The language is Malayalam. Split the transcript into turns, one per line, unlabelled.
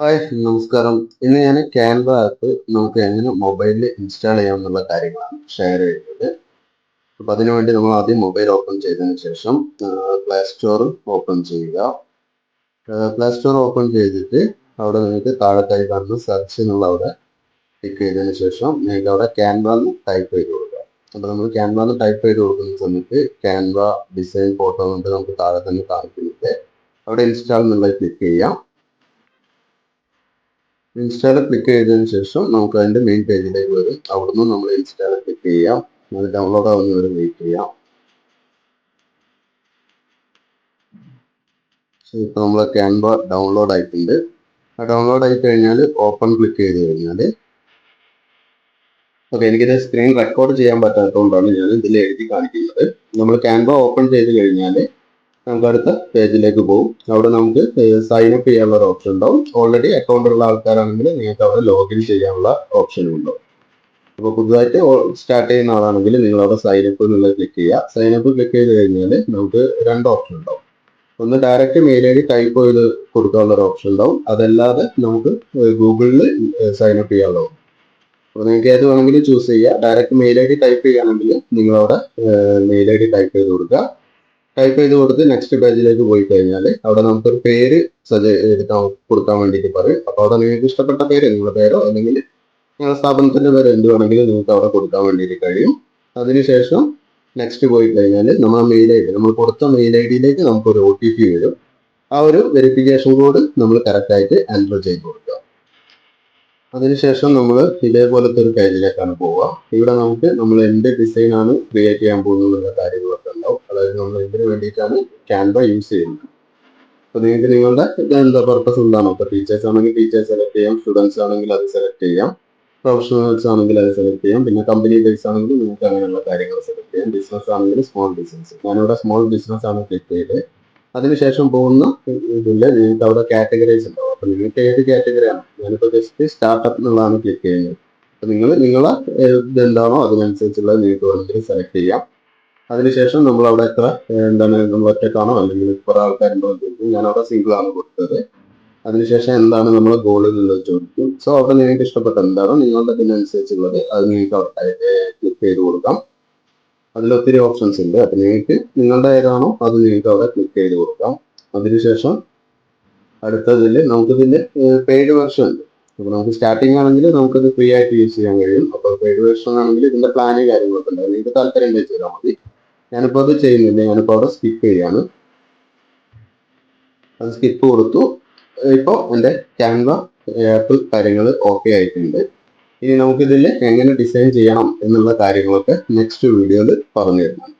ഹായ് നമസ്കാരം. ഇന്ന് ഞാൻ ക്യാൻവ ആപ്പ് നമുക്ക് എങ്ങനെ മൊബൈലിൽ ഇൻസ്റ്റാൾ ചെയ്യാം എന്നുള്ള കാര്യങ്ങളാണ് ഷെയർ ചെയ്യുന്നത്. അപ്പം അതിനുവേണ്ടി നമ്മൾ ആദ്യം മൊബൈൽ ഓപ്പൺ ചെയ്തതിന് ശേഷം പ്ലേ സ്റ്റോർ ഓപ്പൺ ചെയ്യുക. പ്ലേ സ്റ്റോർ ഓപ്പൺ ചെയ്തിട്ട് അവിടെ നിങ്ങൾക്ക് താഴത്തായി കാണുന്ന സെർച്ച് എന്നുള്ള അവിടെ ക്ലിക്ക് ചെയ്തതിന് ശേഷം നിങ്ങൾക്ക് അവിടെ ക്യാൻവ എന്ന് ടൈപ്പ് ചെയ്ത് കൊടുക്കുക അപ്പോൾ നമ്മൾ ക്യാൻവ എന്ന് ടൈപ്പ് ചെയ്ത് കൊടുക്കുന്ന സമയത്ത് ക്യാൻവ ഡിസൈൻ ഫോട്ടോ കൊണ്ട് നമുക്ക് താഴെ തന്നെ കാണിക്കുന്നുണ്ട്. അവിടെ ഇൻസ്റ്റാൾ എന്നുള്ളത് ക്ലിക്ക് ചെയ്യാം. ഇൻസ്റ്റാൾ ക്ലിക്ക് ചെയ്തതിന് ശേഷം നമുക്ക് അതിന്റെ മെയിൻ പേജിലേക്ക് വരും. അവിടുന്ന് നമ്മൾ ഇൻസ്റ്റാൾ ക്ലിക്ക് ചെയ്യാം. അത് ഡൗൺലോഡ് ആവുന്ന വരെ വെയിറ്റ് ചെയ്യാം. സോ ഇപ്പോൾ നമ്മൾ ക്യാൻവ ഡൗൺലോഡ് ആയിട്ടുണ്ട്. ആ ഡൗൺലോഡ് ആയി കഴിഞ്ഞാൽ ഓപ്പൺ ക്ലിക്ക് ചെയ്ത് കഴിഞ്ഞാൽ ഓക്കെ എനിക്കിത് സ്ക്രീൻ റെക്കോർഡ് ചെയ്യാൻ പറ്റാത്തതുകൊണ്ടാണ് ഞാൻ ഇതിൽ എഴുതി കാണിക്കുന്നത്. നമ്മൾ ക്യാൻവ ഓപ്പൺ ചെയ്ത് കഴിഞ്ഞാൽ നമുക്ക് അടുത്ത പേജിലേക്ക് പോകും അവിടെ നമുക്ക് സൈൻ അപ്പ് ചെയ്യാനുള്ള ഒരു ഓപ്ഷൻ ഉണ്ടാവും. ഓൾറെഡി അക്കൗണ്ട് ഉള്ള ആൾക്കാരാണെങ്കിൽ നിങ്ങൾക്ക് അവിടെ ലോഗിൻ ചെയ്യാനുള്ള ഓപ്ഷനും ഉണ്ടാവും അപ്പോൾ പുതുതായിട്ട് സ്റ്റാർട്ട് ചെയ്യുന്ന ആളാണെങ്കിൽ നിങ്ങൾ അവിടെ സൈൻ അപ്പ് എന്നുള്ളത് ക്ലിക്ക് ചെയ്യുക. സൈൻ അപ്പ് ക്ലിക്ക് ചെയ്ത് കഴിഞ്ഞാൽ നമുക്ക് രണ്ട് ഓപ്ഷൻ ഉണ്ടാവും. ഒന്ന് direct mail I D type ചെയ്ത് കൊടുക്കാനുള്ള ഒരു ഓപ്ഷൻ ഉണ്ടാവും. അതല്ലാതെ നമുക്ക് ഗൂഗിളിൽ സൈൻ അപ്പ് ചെയ്യാനുള്ള അപ്പോൾ നിങ്ങൾക്ക് ഏത് വേണമെങ്കിലും ചൂസ് ചെയ്യുക direct mail I D type ചെയ്യുകയാണെങ്കിൽ നിങ്ങളവിടെ മെയിൽ ഐ ഡി ടൈപ്പ് ചെയ്ത് കൊടുക്കുക. ടൈപ്പ് ചെയ്ത് കൊടുത്ത് നെക്സ്റ്റ് പേജിലേക്ക് പോയി കഴിഞ്ഞാൽ അവിടെ നമുക്കൊരു പേര് എടുക്കാൻ കൊടുക്കാൻ വേണ്ടിയിട്ട് പറയും. അപ്പോൾ അവിടെ നിങ്ങൾക്ക് ഇഷ്ടപ്പെട്ട പേര് നിങ്ങളുടെ പേരോ അല്ലെങ്കിൽ നിങ്ങളുടെ സ്ഥാപനത്തിന്റെ പേര് എന്ത് വേണമെങ്കിലും നിങ്ങൾക്ക് അവിടെ കൊടുക്കാൻ വേണ്ടിയിട്ട് കഴിയും. അതിനുശേഷം നെക്സ്റ്റ് പോയി കഴിഞ്ഞാൽ നമ്മൾ മെയിൽ ഐ ഡി നമ്മൾ കൊടുത്ത മെയിൽ ഐ ഡിയിലേക്ക് നമുക്കൊരു ഒ ടി പി വരും. ആ ഒരു വെരിഫിക്കേഷൻ കോഡ് നമ്മൾ കറക്റ്റായിട്ട് എന്റർ ചെയ്ത് കൊടുക്കുക. അതിനുശേഷം നമ്മൾ ഇതേപോലത്തെ ഒരു പേജിലേക്കാണ് പോവുക. ഇവിടെ നമുക്ക് നമ്മൾ എന്ത് ഡിസൈനാണ് ക്രിയേറ്റ് ചെയ്യാൻ പോകുന്നത് എന്നുള്ള ഉണ്ടാവും അതായത് നമ്മൾ എന്തിനു വേണ്ടിയിട്ടാണ് ക്യാൻവ യൂസ് ചെയ്യുന്നത്. അപ്പോൾ നിങ്ങൾക്ക് നിങ്ങളുടെ എന്താ പർപ്പസ് എന്താണോ? ഇപ്പോൾ ടീച്ചേഴ്സ് ആണെങ്കിൽ ടീച്ചേഴ്സ് സെലക്ട് ചെയ്യാം സ്റ്റുഡൻസ് ആണെങ്കിൽ അത് സെലക്ട് ചെയ്യാം പ്രൊഫഷണൽസ് ആണെങ്കിൽ അത് സെലക്ട് ചെയ്യാം പിന്നെ കമ്പനി ബേസ് ആണെങ്കിൽ നിങ്ങൾക്ക് അങ്ങനെയുള്ള കാര്യങ്ങൾ സെലക്ട് ചെയ്യാം ബിസിനസ് ആണെങ്കിൽ സ്മോൾ ബിസിനസ് ഞാനിവിടെ സ്മോൾ ബിസിനസ് ആണ് ക്ലിക്ക് ചെയ്ത് അതിനുശേഷം പോകുന്ന ഇതിൽ നിങ്ങൾക്ക് അവിടെ കാറ്റഗറീസ് ഉണ്ടാവും. അപ്പൊ നിങ്ങൾക്ക് ഏത് കാറ്റഗറിയാണ് ഞാനിപ്പോൾ ജസ്റ്റ് സ്റ്റാർട്ടപ്പ് എന്നുള്ളതാണ് ക്ലിക്ക് ചെയ്യുന്നത്. അപ്പൊ നിങ്ങൾ നിങ്ങളെ ഇതെന്താണോ അതിനനുസരിച്ചുള്ളത് നിങ്ങൾക്ക് വേണമെങ്കിൽ സെലക്ട് ചെയ്യാം. അതിനുശേഷം നമ്മൾ അവിടെ എത്ര എന്താണ് നമ്മൾ ഒറ്റക്കാണോ? അല്ലെങ്കിൽ കുറെ ആൾക്കാരുണ്ടോ ചോദിക്കും. ഞാൻ അവിടെ സിംഗിൾ ആണ് കൊടുത്തത്. അതിനുശേഷം എന്താണ് നമ്മൾ എന്നുള്ളത് ചോദിക്കും. സോ അവിടെ നിങ്ങൾക്ക് ഇഷ്ടപ്പെട്ട എന്താണോ നിങ്ങളുടെ ഇതിനനുസരിച്ചുള്ളത് അത് നിങ്ങൾക്ക് അവിടെ ക്ലിക്ക് ചെയ്ത് കൊടുക്കാം. അതിൽ ഒത്തിരി ഓപ്ഷൻസ് ഉണ്ട്. അപ്പൊ നിങ്ങൾക്ക് നിങ്ങളുടെ ഏതാണോ അത് നിങ്ങൾക്ക് അവിടെ ക്ലിക്ക് ചെയ്ത് കൊടുക്കാം. അതിനുശേഷം അടുത്തതിൽ നമുക്കിതിന്റെ പെയ്ഡ് വെർഷൻ ഉണ്ട്. അപ്പൊ നമുക്ക് സ്റ്റാർട്ടിംഗ് ആണെങ്കിൽ നമുക്കത് ഫ്രീ ആയിട്ട് യൂസ് ചെയ്യാൻ കഴിയും. അപ്പൊ പെയ്ഡ് വെർഷൻ ആണെങ്കിൽ ഇതിന്റെ പ്ലാന് കാര്യങ്ങളൊക്കെ ഉണ്ട്. നിങ്ങൾക്ക് താല്പര്യം വെച്ച് ചെയ്താൽ മതി. ഞാനിപ്പോൾ അത് ചെയ്യുന്നില്ല. ഞാനിപ്പോൾ അവിടെ സ്കിപ്പ് ചെയ്യാണ്. അത് സ്കിപ്പ് കൊടുത്തു. ഇപ്പോൾ എന്റെ ക്യാൻവ ആപ്പ് കാര്യങ്ങൾ ഓക്കെ ആയിട്ടുണ്ട്. ഇനി നമുക്കിതിൽ എങ്ങനെ ഡിസൈൻ ചെയ്യണം എന്നുള്ള കാര്യങ്ങളൊക്കെ നെക്സ്റ്റ് വീഡിയോയിൽ പറഞ്ഞു തരുന്നുണ്ട്